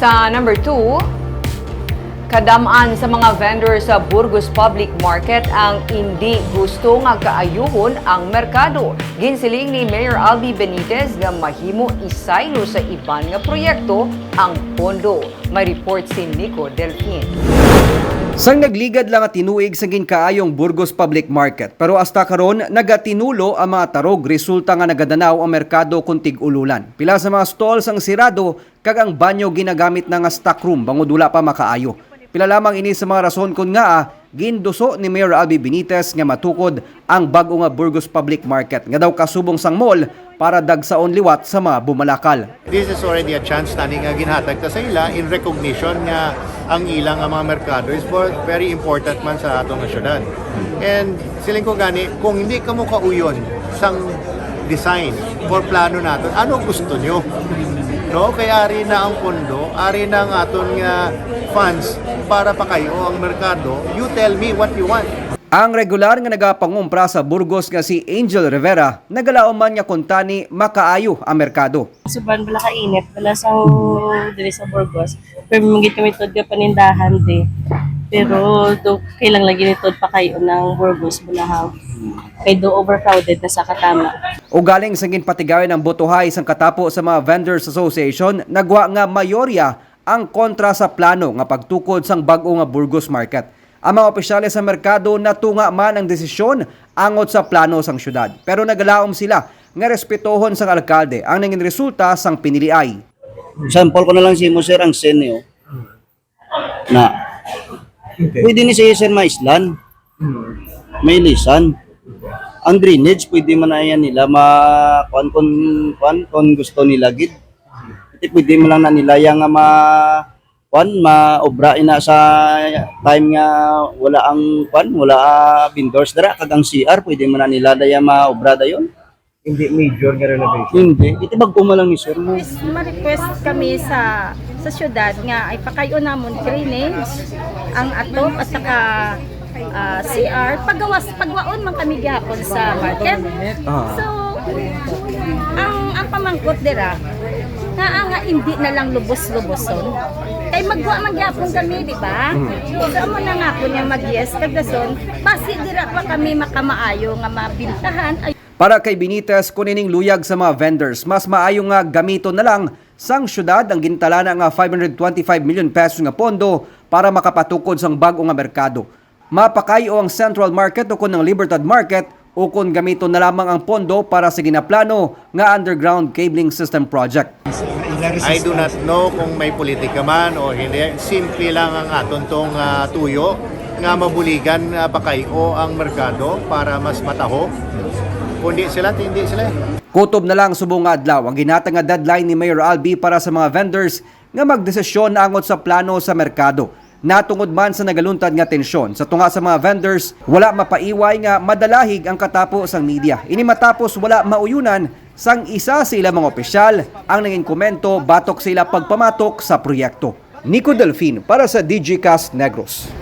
Sa number 2, Kadamaan sa mga vendor sa Burgos Public Market ang hindi gusto nga kaayuhon ang merkado. Ginsiling ni Mayor Albi Benitez nga mahimo isaylo sa iban nga proyekto ang pondo. May report si Nico Delfin. Sang nagligad lang at tinuig sa ginkaayong Burgos Public Market pero hasta karon nagatinulo ang mga tarog resulta nga nagadanaw ang merkado kung tig-ululan. Pila sa mga stalls ang sirado kag ang banyo ginagamit na nga stock room bangod wala pa makaayo. Pila lamang ini sa mga rason kun nga ah, ginduso ni Mayor Albi Benitez nga matukod ang bag-o nga Burgos Public Market nga daw kasubong sang mall para dagsaon liwat sa mga bumalakal. This is already a chance tani nga ginhatag ta sa ila in recognition nga ang ilang nga mga merkado is for- very important man sa atong syudad. And siling ko gani kung hindi ka mo kauyon sang design for plano naton ano gusto nyo? No, kaya ari na ang pondo, ari na ang aton nga funds para pa kayo ang merkado. You tell me what you want. Ang regular nga nagapangumpra sa Burgos nga si Angel Rivera, nagalaom man nga kuntani makaayo ang merkado. Suban bala ka init, bala sang diri sa Burgos. Pero mangit kami tod ka panindahan di. Pero do kailang lagi ni tod pa kayo ng Burgos bala Kay do overcrowded na sa katama. O galing sa ginpatigawin ng botohay sang katapo sa mga Vendors Association, nagwa nga mayorya ang kontra sa plano nga pagtukod sang bag-o nga Burgos Market. Ang mga opisyales sa merkado natunga man ang desisyon angot sa plano sang syudad. Pero nagalaom sila nga respetohon sang alkalde ang nangin resulta sang piniliay. Sample ko na lang si mo sir ang senyo. Na pwede ni siya sir maislan. May lisan. Ang drainage pwede man na yan nila ma kuan kun kuan kung gusto nila gid. Pwede man lang na nila yang nga ma kuan ma obra ina sa time nga wala ang kuan wala vendors dara kag ang CR pwede man na nila daya ma obra dayon. hindi major nga renovation. Hindi, iti bagko man lang ni sir mo. Request- ma-request kami sa sa syudad nga ay pakayo namon drainage ang atop at saka ah, CR pagawas pagwaon man kami gihapon sa market. So ang ang pamangkot dira nga ah, nga hindi na lang lubos-luboson. Kay magwa man gihapon kami, di ba? Isa mo na nga po niya mag-yes kagdason, basi dira pa kami makamaayo nga mabintahan ay Para kay Benitez, kunining luyag sa mga vendors, mas maayo nga gamito na lang sang syudad ang gintala na nga 525 million pesos nga pondo para makapatukod sang bag-o nga merkado. Mapakayo ang Central Market o ang Libertad Market o kun gamito na lamang ang pondo para sa ginaplano nga underground cabling system project. I do not know kung may politika man o hindi. Simple lang ang aton tong ah, tuyo nga mabuligan uh, pa kayo ang merkado para mas mataho. Kundi sila, hindi sila. Kutob na lang subong adlaw ang ginatang nga deadline ni Mayor Albi para sa mga vendors nga magdesisyon angot sa plano sa merkado. Natungod man sa nagaluntad nga tensyon sa tunga sa mga vendors, wala mapaiway nga madalahig ang katapo sang media. Ini matapos wala mauyunan sang isa sa ilang mga opisyal ang nanging komento batok sila pagpamatok sa proyekto. Nico Delfin para sa DGCast Negros.